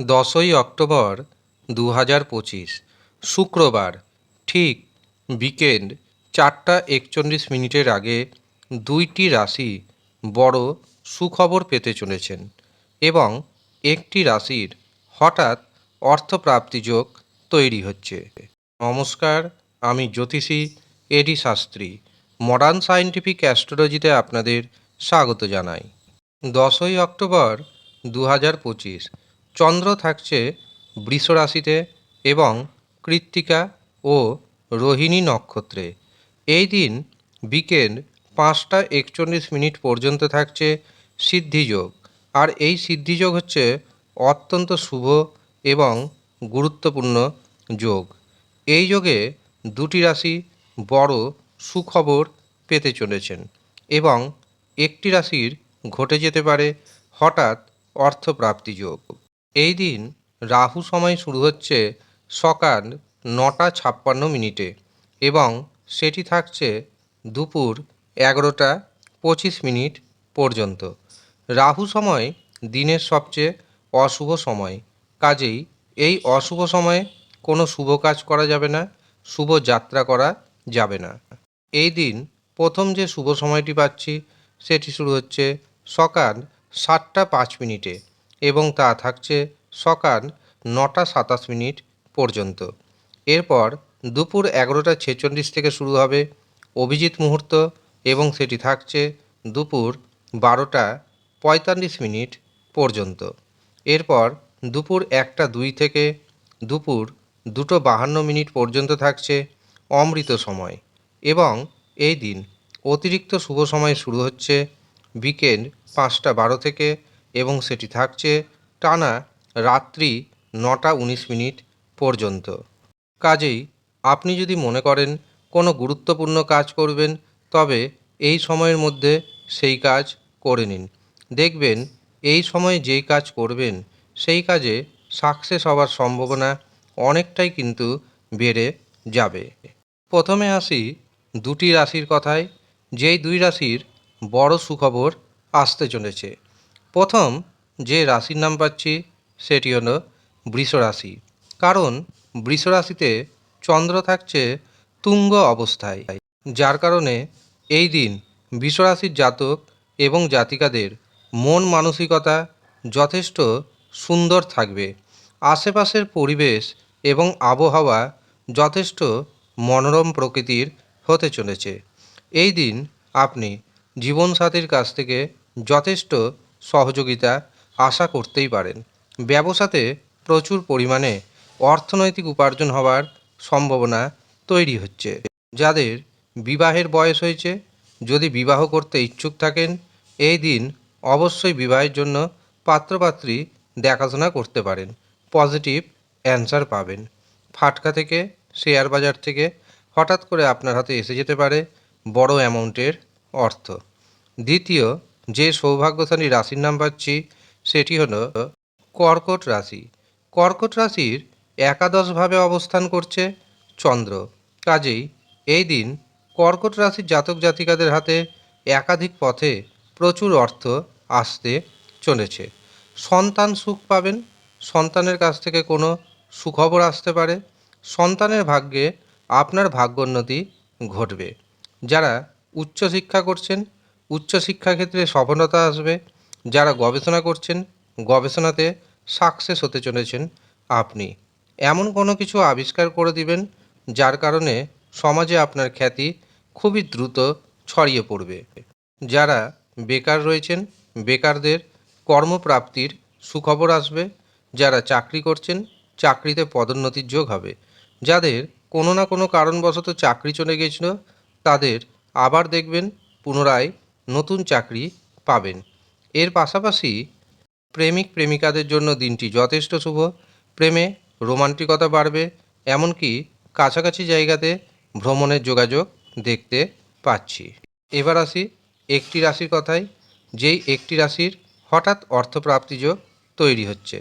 দশই অক্টোবর দু হাজার পঁচিশ, শুক্রবার, ঠিক বিকেন্ড চারটা একচল্লিশ মিনিটের আগে দুইটি রাশি বড় সুখবর পেতে চলেছেন এবং একটি রাশির হঠাৎ অর্থপ্রাপ্তি যোগ তৈরি হচ্ছে। নমস্কার, আমি জ্যোতিষী A D Shastri, modern scientific অ্যাস্ট্রোলজিতে আপনাদের স্বাগত জানাই। দশই অক্টোবর দু হাজার পঁচিশ চন্দ্র থাকছে বৃষ রাশিতে এবং কৃত্তিকা ও রোহিণী নক্ষত্রে। এই দিন বিকেল পাঁচটা একচল্লিশ মিনিট পর্যন্ত থাকছে সিদ্ধিযোগ। আর এই সিদ্ধিযোগ হচ্ছে অত্যন্ত শুভ এবং গুরুত্বপূর্ণ যোগ। এই যোগে দুটি রাশি বড় সুখবর পেতে চলেছেন এবং একটি রাশির ঘটে যেতে পারে হঠাৎ অর্থপ্রাপ্তি যোগ। এই দিন রাহু সময় শুরু হচ্ছে সকাল নটা ছাপ্পান্ন মিনিটে এবং সেটি থাকছে দুপুর এগারোটা পঁচিশ মিনিট পর্যন্ত। রাহু সময় দিনের সবচেয়ে অশুভ সময়। কাজেই এই অশুভ সময়ে কোনো শুভ কাজ করা যাবে না, শুভ যাত্রা করা যাবে না। এই দিন প্রথম যে শুভ সময়টি পাচ্ছি, সেটি শুরু হচ্ছে সকাল সাতটা পাঁচ মিনিটে এবং তা থাকছে সকাল নটা সাতাশ মিনিট পর্যন্ত। এরপর দুপুর এগারোটা ছেচল্লিশ থেকে শুরু হবে অভিজিৎ মুহূর্ত এবং সেটি থাকছে দুপুর বারোটা পঁয়তাল্লিশ মিনিট পর্যন্ত। এরপর দুপুর একটা দুই থেকে দুপুর দুটো বাহান্ন মিনিট পর্যন্ত থাকছে অমৃত সময় এবং এই দিন অতিরিক্ত শুভ সময় শুরু হচ্ছে বিকেল পাঁচটা বারো থেকে এবং সেটি থাকছে টানা রাত্রি নটা উনিশ মিনিট পর্যন্ত। কাজেই আপনি যদি মনে করেন কোনো গুরুত্বপূর্ণ কাজ করবেন, তবে এই সময়ের মধ্যে সেই কাজ করে নিন। দেখবেন এই সময়ে যেই কাজ করবেন, সেই কাজে সাকসেস হওয়ার সম্ভাবনা অনেকটাই কিন্তু বেড়ে যাবে। প্রথমে আসি দুটি রাশির কথায়, যেই দুই রাশির বড় সুখবর আসতে চলেছে। প্রথম যে রাশির নাম পাচ্ছি সেটি হলো বৃষ রাশি। কারণ বৃষ রাশিতে চন্দ্র থাকছে তুঙ্গ অবস্থায়। যার কারণে এই দিন বৃষ রাশির জাতক এবং জাতিকাদের মন মানসিকতা যথেষ্ট সুন্দর থাকবে। আশেপাশের পরিবেশ এবং আবহাওয়া যথেষ্ট মনোরম প্রকৃতির হতে চলেছে। এই দিন আপনি জীবনসাথীর কাছ থেকে যথেষ্ট সহযোগিতা আশা করতেই পারেন। ব্যবসাতে প্রচুর পরিমাণে অর্থনৈতিক উপার্জন হওয়ার সম্ভাবনা তৈরি হচ্ছে। যাদের বিবাহের বয়স হয়েছে, যদি বিবাহ করতে ইচ্ছুক থাকেন, এই দিন অবশ্যই বিবাহের জন্য পাত্রপাত্রী দেখাশোনা করতে পারেন। পজিটিভ অ্যান্সার পাবেন। ফাটকা থেকে, শেয়ার বাজার থেকে হঠাৎ করে আপনার হাতে এসে যেতে পারে বড় অ্যামাউন্টের অর্থ। দ্বিতীয়, যে সৌভাগ্যশালী রাশির নাম পাচ্ছি, সেটি হলো কর্কট রাশি। কর্কট রাশির একাদশভাবে অবস্থান করছে চন্দ্র। কাজেই এই দিন কর্কট রাশির জাতক জাতিকাদের হাতে একাধিক পথে প্রচুর অর্থ আসতে চলেছে। সন্তান সুখ পাবেন, সন্তানের কাছ থেকে কোনো সুখবর আসতে পারে। সন্তানের ভাগ্যে আপনার ভাগ্যোন্নতি ঘটবে। যারা উচ্চশিক্ষা করছেন উচ্চশিক্ষা ক্ষেত্রে সফলতা আসবে। যারা গবেষণা করছেন গবেষণাতে সাকসেস হতে চলেছেন আপনি। এমন কোনো কিছু আবিষ্কার করে দিবেন যার কারণে সমাজে আপনার খ্যাতি খুবই দ্রুত ছড়িয়ে পড়বে। যারা বেকার রয়েছেন, বেকারদের কর্মপ্রাপ্তির সুখবর আসবে। যারা চাকরি করছেন, চাকরিতে পদোন্নতির যোগ হবে। যাদের কোনো না কোনো কারণবশত চাকরি চলে গেছিল তাদের আবার দেখবেন, পুনরায় নতুন চাকরি পাবেন। এর পাশাপাশি প্রেমিক প্রেমিকাদের জন্য দিনটি যথেষ্ট শুভ। প্রেমে রোমান্টিকতা বাড়বে, এমনকি কাছাকাছি জায়গাতে ভ্রমণের যোগাযোগ দেখতে পাচ্ছি। এবার আসি একটি রাশির কথায়, যেই একটি রাশির হঠাৎ অর্থপ্রাপ্তিযোগ তৈরি হচ্ছে।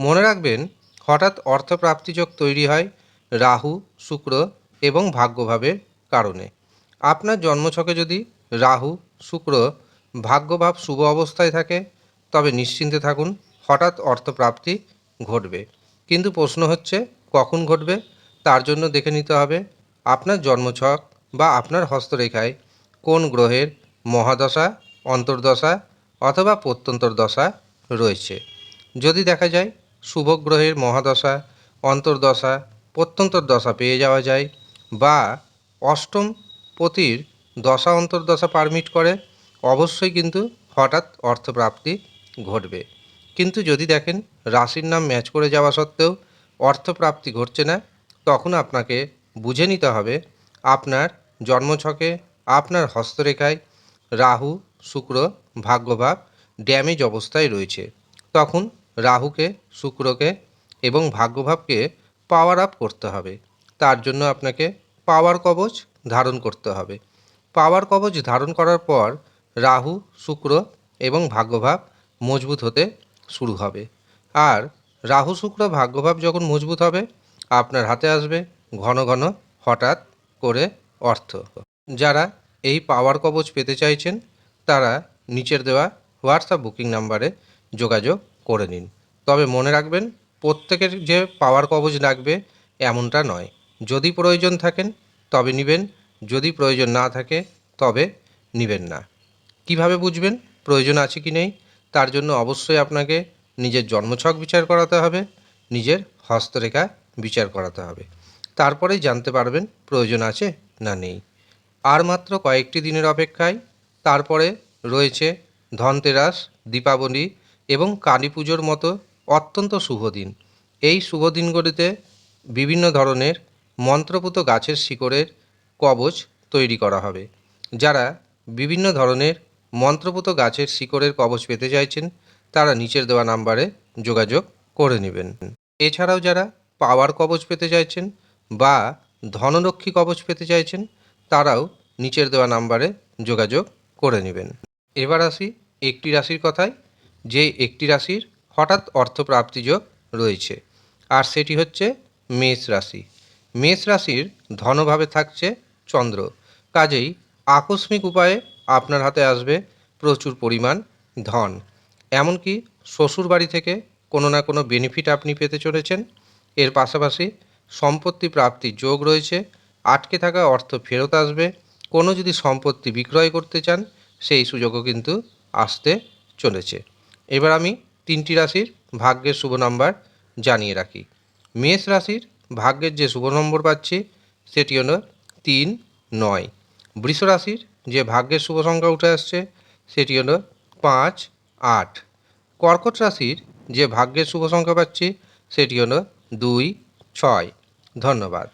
মনে রাখবেন, হঠাৎ অর্থপ্রাপ্তিযোগ তৈরি হয় রাহু, শুক্র এবং ভাগ্যভাবের কারণে। আপনার জন্মছকে যদি রাহু, শুক্র ভাগ্যভাব শুভ অবস্থায় থাকে তবে নিশ্চিন্তে থাকুন, হঠাৎ অর্থপ্রাপ্তি ঘটবে। কিন্তু প্রশ্ন হচ্ছে, কখন ঘটবে? তার জন্য দেখে নিতে হবে, আপনার জন্মছক বা আপনার হস্তরেখায় কোন গ্রহের মহাদশা, অন্তর্দশা অথবা প্রত্যন্তর দশা রয়েছে। যদি দেখা যায়, শুভ গ্রহের মহাদশা, অন্তর্দশা প্রত্যন্তর দশা পেয়ে যাওয়া যায় বা অষ্টম পতির দশা অন্তর্দশা পারমিট করে, অবশ্যই কিন্তু হঠাৎ অর্থপ্রাপ্তি ঘটবে। কিন্তু যদি দেখেন রাশির নাম ম্যাচ করে যাওয়া সত্ত্বেও অর্থপ্রাপ্তি ঘটছে না, তখন আপনাকে বুঝে নিতে হবে আপনার জন্মছকে, আপনার হস্তরেখায় রাহু, শুক্র, ভাগ্যভাব ড্যামেজ অবস্থায় রয়েছে। তখন রাহুকে, শুক্রকে এবং ভাগ্যভাবকে পাওয়ার আপ করতে হবে। তার জন্য আপনাকে পাওয়ার কবচ ধারণ করতে হবে। পাওয়ার কবচ ধারণ করার পর রাহু, শুক্র এবং ভাগ্যভাব মজবুত হতে শুরু হবে। আর রাহু শুক্র ভাগ্যভাব যখন মজবুত হবে, আপনার হাতে আসবে ঘন ঘন হঠাৎ করে অর্থ। যারা এই পাওয়ার কবচ পেতে চাইছেন, তারা নিচের দেওয়া হোয়াটসঅ্যাপ বুকিং নাম্বারে যোগাযোগ করে নিন। তবে মনে রাখবেন, প্রত্যেকের যে পাওয়ার কবচ লাগবে এমনটা নয়। যদি প্রয়োজন থাকেন, তবে নেবেন। যদি প্রয়োজন না থাকে, তবে নেবেন না। কীভাবে বুঝবেন প্রয়োজন আছে কি নেই? তার জন্য অবশ্যই আপনাকে নিজের জন্মছক বিচার করাতে হবে, নিজের হস্তরেখা বিচার করাতে হবে। তারপরেই জানতে পারবেন প্রয়োজন আছে না নেই। আর মাত্র কয়েকটি দিনের অপেক্ষায় তারপরে রয়েছে ধনতেরাস, দীপাবলি এবং কালী পুজোর মতো অত্যন্ত শুভ দিন। এই শুভ দিনগুলিতে বিভিন্ন ধরনের মন্ত্রপুত গাছের শিকড়ের কবচ তৈরি করা হবে, যারা বিভিন্ন ধরনের মন্ত্রপুত গাছের শিকড়ের কবচ পেতে চাইছেন, তারা নিচের দেওয়া নাম্বারে যোগাযোগ করে নেবেন। এছাড়াও যারা পাওয়ার কবচ পেতে চাইছেন বা ধনলক্ষ্মী কবচ পেতে চাইছেন, তারাও নিচের দেওয়া নাম্বারে যোগাযোগ করে নেবেন। এবার আসি একটি রাশির কথায়, যে একটি রাশির হঠাৎ অর্থপ্রাপ্তি যোগ রয়েছে, আর সেটি হচ্ছে মেষ রাশি। মেষ রাশির ধনভাবে থাকছে চন্দ্র, কাজেই আকস্মিক উপায়ে আপনার হাতে আসবে প্রচুর পরিমাণ ধন। এমনকি শ্বশুর বাড়ি থেকে কোনো না কোনো বেনিফিট আপনি পেতে চলেছেন। এর পাশাপাশি সম্পত্তি প্রাপ্তির যোগ রয়েছে, আটকে থাকা অর্থ ফেরত আসবে, কোনো যদি সম্পত্তি বিক্রয় করতে চান, সেই সুযোগও কিন্তু আসতে চলেছে। এবার আমি তিনটি রাশির ভাগ্যের শুভ নাম্বার জানিয়ে রাখি। মেষ রাশির ভাগ্যের যে শুভ নম্বর পাচ্ছি, সেটি হলো তিন, নয়। বৃষ রাশির যে ভাগ্যের শুভ সংখ্যা উঠে আসছে, সেটি হলো পাঁচ, আট। কর্কট রাশির যে ভাগ্যের শুভ সংখ্যা পাচ্ছি, সেটি হলো দুই, ছয়। ধন্যবাদ।